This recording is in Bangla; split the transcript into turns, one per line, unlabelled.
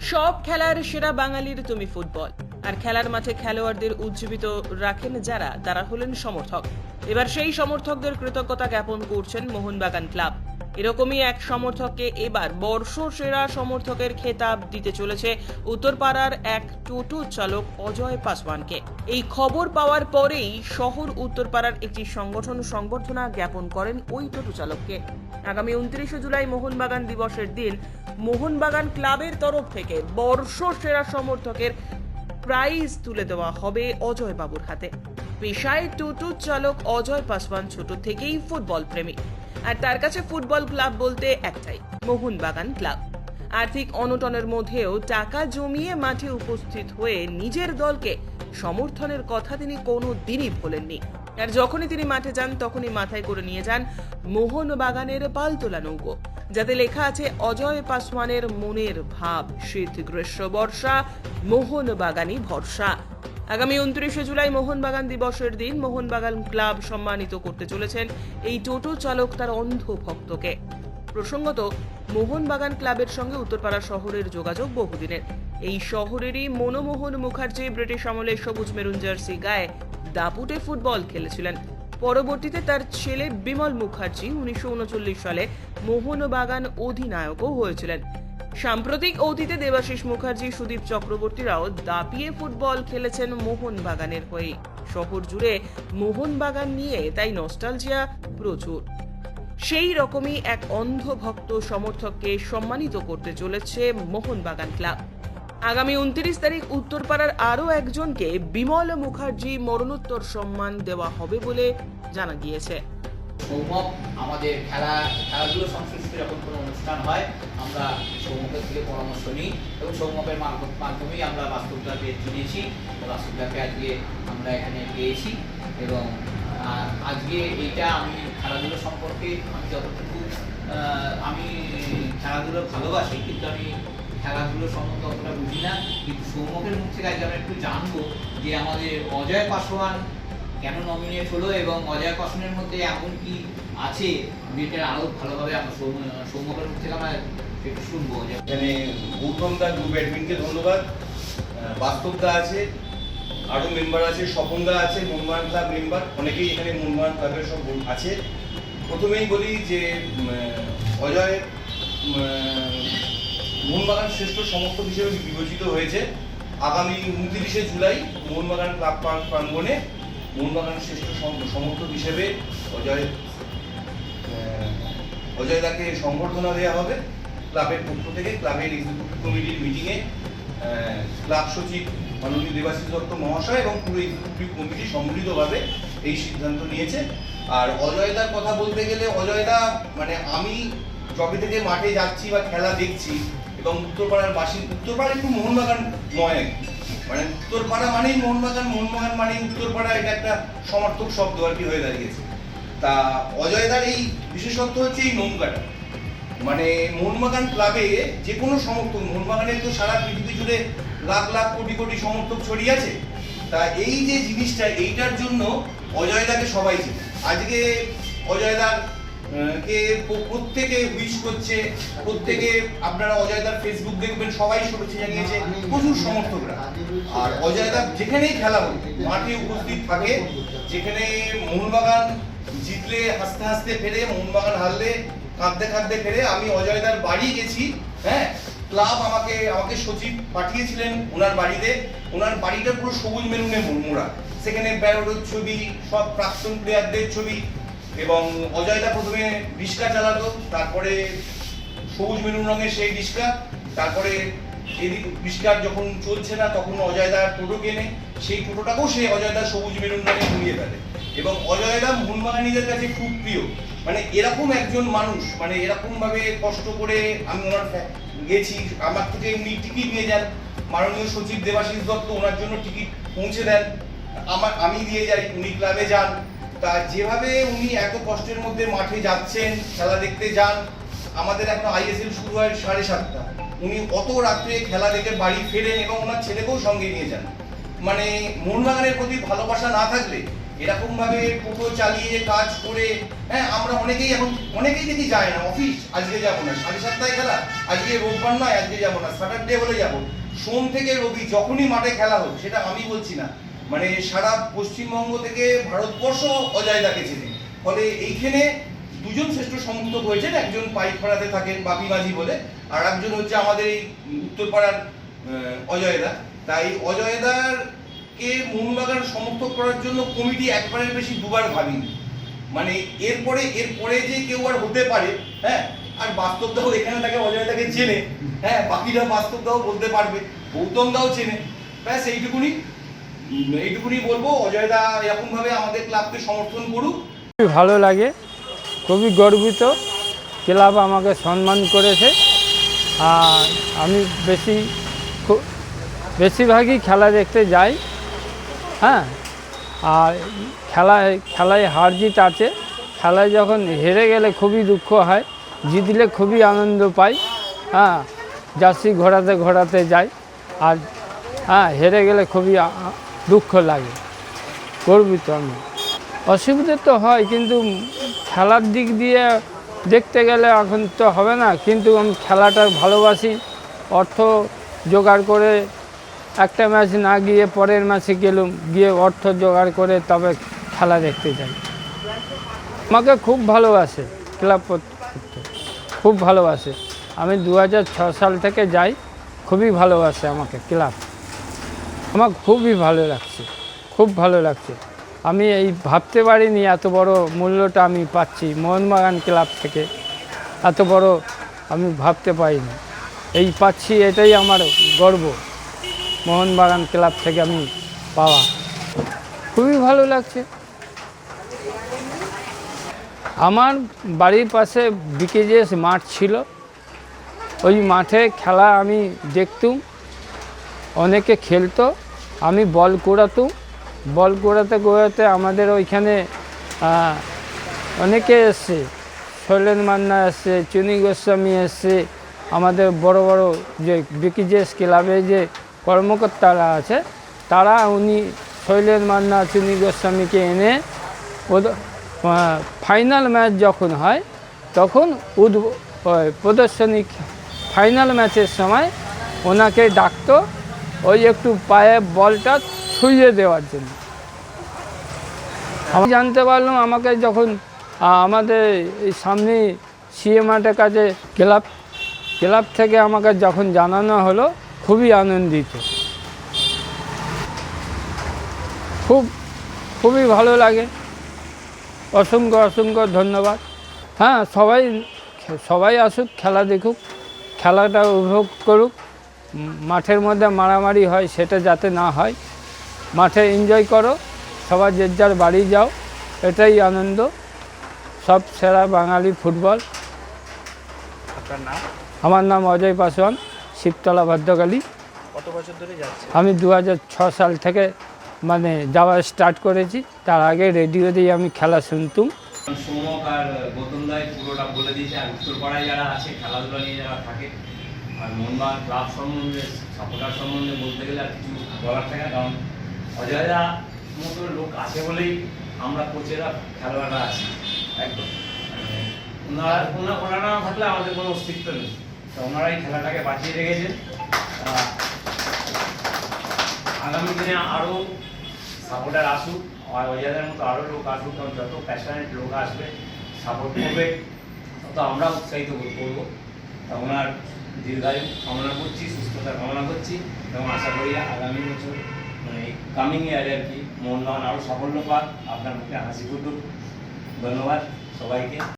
সব খেলার সেরা বাঙালির তুমি ফুটবল। আর খেলার মাঠে খেলোয়াড়দের উজ্জীবিত রাখেন যারা তারা হলেন সমর্থক। এবার সেই সমর্থকদের কৃতজ্ঞতা জ্ঞাপন করছেন মোহনবাগান ক্লাব। এরকমই এক সমর্থককে এবার বর্ষ সেরা সমর্থকের খেতাব দিতে চলেছে উত্তরপাড়ার এক টোটো চালক অজয় পাসওয়ানকে। এই খবর পাওয়ার পরেই শহর উত্তরপাড়ার একটি সংগঠন সংবর্ধনা জ্ঞাপন করেন ওই টোটো চালককে। আগামী উনত্রিশে জুলাই মোহনবাগান দিবসের দিন মোহনবাগান ক্লাবের তরফ থেকে বর্ষ সেরা সমর্থকের প্রাইজ তুলে দেওয়া হবে অজয় বাবুর হাতে। পেশায় টোটো চালক অজয় পাসওয়ান ছোট থেকেই ফুটবল প্রেমী। আর তার কাছে ফুটবল ক্লাব বলতে একটাই, মোহনবাগান ক্লাব। আর্থিক অনটনের মধ্যেও টাকা জমিয়ে মাঠে উপস্থিত হয়ে নিজের দলকে সমর্থনের কথা তিনি কোনো দিনই ভোলেননি। আর যখনই তিনি মাঠে যান, তখনই মাথায় করে নিয়ে যান মোহনবাগানের পালতোলা নৌকো, যাতে লেখা আছে, অজয় পাসওয়ানের মনের ভাব শীত গ্রীষ্ম বর্ষা, মোহন মোহনবাগানই ভরসা। আগামী উনত্রিশে জুলাই মোহনবাগান দিবসের দিন মোহনবাগান ক্লাব সম্মানিত করতে চলেছেন এই টোটো চালক তার অন্ধ ভক্তকে। প্রসঙ্গত মোহনবাগান ক্লাবের সঙ্গে উত্তরপাড়া শহরের যোগাযোগ বহুদিনের। এই শহরেরই মনমোহন মুখার্জি, ব্রিটিশ আমলে সবুজ মেরুন জার্সি গায়ে দাপুটে ফুটবল খেলেছিলেন। পরবর্তীতে তার ছেলে বিমল মুখার্জি উনিশশো উনচল্লিশ সালে মোহনবাগান অধিনায়কও হয়েছিলেন। সাম্প্রতিক অতীতে দেবাশিস মুখার্জি, সুদীপ চক্রবর্তীরাও দাপিয়ে ফুটবল খেলেছেন মোহনবাগানের হয়ে শহর জুড়ে মোহনবাগান নিয়ে তাই নস্টালজিয়া প্রচুর। সেই রকমই এক অন্ধ ভক্ত সমর্থককে সম্মানিত করতে চলেছে মোহনবাগান ক্লাব। আগামী উনত্রিশ তারিখ উত্তরপাড়ার আরও একজনকে বিমল মুখার্জি মরণোত্তর সম্মান দেওয়া হবে বলে জানা গিয়েছে।
সৌমক, আমাদের খেলা খেলাধুলো সংশ্লিষ্ট যখন কোনো অনুষ্ঠান হয়, আমরা সৌমকের থেকে পরামর্শ নিই এবং সৌমকের মাধ্যমেই আমরা বাস্তবটাকে চিনেছি বাস্তবটাকে আজকে আমরা এখানে পেয়েছি এবং আজকে এইটা আমি খেলাধুলো সম্পর্কে আমি যতটুকু আমি খেলাধুলো ভালোবাসি, কিন্তু আমি খেলাধুলো সম্বন্ধে অতটা বুঝি না, কিন্তু সৌমকের মুখ থেকে আজকে আমরা একটু জানব যে আমাদের অজয় পাসওয়ান কেন নমিনেট হলো এবং অজয় পাসওয়ানের মধ্যে এমন কি আছে যেটা আরও ভালোভাবে আমরা সৌম- সৌম্যকের মুখ থেকে আমরা একটু শুনব
এখানে গৌতম দা গ্রুপ অ্যাডমিনকে ধন্যবাদ। বাস্তব দা আছে আরও মেম্বার আছে, স্বপন দা আছে মোহনবাগান ক্লাব মেম্বার অনেকেই এখানে মোহনবাগান ক্লাবের সব আছে। প্রথমেই বলি যে অজয় মোহনবাগান শ্রেষ্ঠ সমর্থক হিসেবে বিবেচিত হয়েছে। আগামী উনত্রিশে জুলাই মোহনবাগান ক্লাব প্রাঙ্গ- প্রাঙ্গণে মোহনবাগান শ্রেষ্ঠ সমর্থক হিসেবে অজয় অজয় দাকে সংবর্ধনা দেওয়া হবে। ক্লাবের পক্ষ থেকে, ক্লাবের এক্সিকিউটিভ কমিটির মিটিংয়ে ক্লাব সচিব মাননীয় দেবাশিস দত্ত মহাশয় এবং পুরো এক্সিকিউটিভ কমিটি সম্মিলিতভাবে এই সিদ্ধান্ত নিয়েছে। আর অজয়দার কথা বলতে গেলে, অজয়দা মানে আমি যবে থেকে মাঠে যাচ্ছি বা খেলা দেখছি এবং উত্তরপাড়ার বাসী উত্তরপাড়া একটু মোহনবাগান নয় মানে উত্তরপাড়া মানেই মোহনবাগান মোহনবাগান মানেই উত্তরপাড়া, এটা একটা সমর্থক শব্দ আর কি হয়ে দাঁড়িয়েছে। তা অজয়দার এই বিশেষত্ব হচ্ছে এই নৌকাটা। মানে মোহনবাগান ক্লাবে যে কোনো সমর্থক, মোহনবাগানের তো সারা পৃথিবী জুড়ে লাখ লাখ কোটি কোটি সমর্থক ছড়িয়ে আছে। তা এই যে জিনিসটা, এইটার জন্য অজয়দাকে সবাই চেনে। আজকে অজয়দার কে প্রত্যেকে উইশ করছে, প্রত্যেকে আপনারা অজয়দার ফেসবুক দেখবেন, সবাই শুভেচ্ছা জানিয়েছে, প্রচুর সমর্থকরা। আর অজয়দা যেখানেই খেলা হোক, মাঠে উপস্থিত থাকে, যেখানে মোহনবাগান জিতলে হাসতে হাসতে ফেরে, মোহনবাগান হারলে কাঁদতে কাঁদতে ফেরে, আমি অজয়দার বাড়ি গেছি হ্যাঁ? ক্লাব আমাকে আমাকে সচিব পাঠিয়েছিলেন ওনার বাড়িতে। ওনার বাড়িটা পুরো সবুজ মেরুনে মোড়া। সেখানে ব্যারোডের ছবি, সব প্রাক্তন প্লেয়ারদের ছবি এবং অজয়দা প্রথমে রিক্সা চালাতো, তারপরে সবুজ মেরুন রঙের সেই রিক্সা তারপরে এদিক রিক্সার যখন চলছে না, তখন অজয়দার টোটো কেনে, সেই টোটোটাকেও সে অজয়দা সবুজ মেরুন রঙে ঘুরিয়ে ফেলে। এবং অজয়দা মোহনবাগানীদের কাছে খুব প্রিয়। মানে এরকম একজন মানুষ মানে এরকম ভাবে কষ্ট করে আমি ওনার গেছি, আমার থেকে উনি টিকিট নিয়ে যান। মাননীয় সচিব দেবাশিস দত্ত ওনার জন্য টিকিট পৌঁছে দেন। আমার, আমি দিয়ে যাই, উনি ক্লাবে যান। তা যেভাবে উনি এত কষ্টের মধ্যে মাঠে যাচ্ছেন, খেলা দেখতে যান, আমাদের এখন আইএসএল শুরু হয় সাড়ে সাতটা। উনি অত রাত্রে খেলা দেখে বাড়ি ফেরেন এবং ওনার ছেলেকেও সঙ্গে নিয়ে যান। মানে মোহনবাগানের প্রতি ভালোবাসা না থাকলে এরকম ভাবে টোটো চালিয়ে কাজ করে হ্যাঁ আমরা অনেকেই এখন, অনেকেই দেখি যায় না, অফিস, আজকে যাব না, সাড়ে সাতটায় খেলা, আজকে রোববার নয়, আজকে যাব না স্যাটারডে হলে যাব। সোম থেকে রবি, যখনই মাঠে খেলা হোক, সেটা আমি বলছি না। মানে সারা পশ্চিমবঙ্গ থেকে ভারতবর্ষ অজয়দাকে চেনে। ফলে এইখানে দুজন শ্রেষ্ঠ সমর্থক হয়েছেন, একজন পাইকপাড়াতে থাকেন বাপি মাঝি বলে, আর একজন হচ্ছে আমাদের এই উত্তরপাড়ার অজয়দা। তাই অজয়দার কে মোহনবাগান সমর্থক করার জন্য কমিটি একবারের বেশি দুবার ভাবিনি। মানে এরপরে এরপরে যে কেউ আর হতে পারে হ্যাঁ আর বাস্তবদাও এখানে থাকে অজয়দাকে চেনে হ্যাঁ বাকিরা বাস্তবদাও বলতে পারবে গৌতম দাও চেনে। ব্যাস, এইটুকুনি। এইটুকুনি বলব। আমাদের ক্লাবকে সমর্থন করুক।
খুবই ভালো লাগে। খুবই গর্বিত। ক্লাব আমাকে সম্মান করেছে। আর আমি বেশি খুব বেশিরভাগই খেলা দেখতে যাই। হ্যাঁ? আর খেলায় খেলায় হার জিত আছে। খেলায় যখন হেরে গেলে খুবই দুঃখ হয়। জিতলে খুবই আনন্দ পাই। হ্যাঁ? জার্সি ঘোরাতে ঘোরাতে যাই। আর হ্যাঁ হেরে গেলে খুবই দুঃখ লাগে, গর্বিত আমি। অসুবিধে তো হয়, কিন্তু খেলার দিক দিয়ে দেখতে গেলে এখন তো হবে না, কিন্তু আমি খেলাটা ভালোবাসি, অর্থ জোগাড় করে একটা ম্যাচ না গিয়ে পরের ম্যাচে গেলুম, গিয়ে অর্থ জোগাড় করে তবে খেলা দেখতে যাই। আমাকে খুব ভালোবাসে ক্লাব করতে খুব ভালোবাসে। আমি দু সাল থেকে যাই, খুবই ভালোবাসে আমাকে ক্লাব। আমার খুবই ভালো লাগছে, খুব ভালো লাগছে। আমি এই ভাবতে পারিনি এত বড় মূল্যটা আমি পাচ্ছি মোহনবাগান ক্লাব থেকে, এত বড় আমি ভাবতে পারিনি। এই পাচ্ছি এটাই আমার গর্ব, মোহনবাগান ক্লাব থেকে আমি পাওয়া। খুবই ভালো লাগছে। আমার বাড়ির পাশে বিকেজেস মাঠ ছিল, ওই মাঠে খেলা আমি দেখতুম, অনেকে খেলতো আমি বল কুড়াতুম বল কুড়াতে কুড়াতে আমাদের ওইখানে অনেকে এসছে। শৈলেন মান্না এসছে, চুনি গোস্বামী এসছে। আমাদের বড় বড় যে বিকিজেস ক্লাবে যে কর্মকর্তারা আছে, তারা উনি শৈলেন মান্না, চুনি গোস্বামীকে এনে ফাইনাল ম্যাচ যখন হয়, তখন উদ্ প্রদর্শনী ফাইনাল ম্যাচের সময় ওনাকে ডাকতো ওই একটু পায়ে বলটা ছুঁয়ে দেওয়ার জন্য। আমি জানতে পারলাম আমাকে যখন আমাদের এই সামনে সিএ মাঠের কাছে ক্লাব ক্লাব থেকে আমাকে যখন জানানো হলো, খুবই আনন্দিত। খুব, খুবই ভালো লাগে। অসংখ্য অসংখ্য ধন্যবাদ। হ্যাঁ সবাই সবাই আসুক, খেলা দেখুক, খেলাটা উপভোগ করুক। মাঠের মধ্যে মারামারি হয় সেটা যাতে না হয়। মাঠে এনজয় করো সবার যে যার বাড়ি যাও এটাই আনন্দ। সব সেরা বাঙালি ফুটবল।
আপনার নাম?
আমার নাম অজয় পাসওয়ান শিবতলা ভদ্রকালী।
কত বছর ধরে যাচ্ছে
আমি দু সাল থেকে মানে যাওয়া স্টার্ট করেছি। তার আগে রেডিওতেই আমি খেলা শুনতুম।
সোমক আর গৌতম দাই পুরোটা বলে দিয়েছে আর উত্তরপাড়ায় যারা আছে খেলাধুলা নিয়ে যারা থাকে আর মোহনবাগান ক্লাব সম্বন্ধে, সাপোর্টার সম্বন্ধে বলতে গেলে আর কিছু বলার থাকে কারণ অজয়দা মতো লোক আছে বলেই আমরা কোচেরা খেলোয়াড়রা আছি, একদম। মানে ওনারা, ওনা- ওনারা না থাকলে আমাদের কোনো অস্তিত্ব নেই। তো ওনারাই খেলাটাকে বাঁচিয়ে রেখেছেন। আগামী দিনে আরও সাপোর্টার আসুক, আর ওইজাদের মতো আরও লোক আসুক, কারণ যত প্যাশনেট লোক আসবে সাপোর্ট করবে, তত আমরা উৎসাহিত করব। তা ওনার দীর্ঘায়ু কামনা করছি সুস্থতা কামনা করছি এবং আশা করি আগামী বছর মানে কামিং ইয়ারে আর কি মোহনবাগান আরও সাফল্য পাক। আপনার মুখে হাসি ফুটুক। ধন্যবাদ সবাইকে।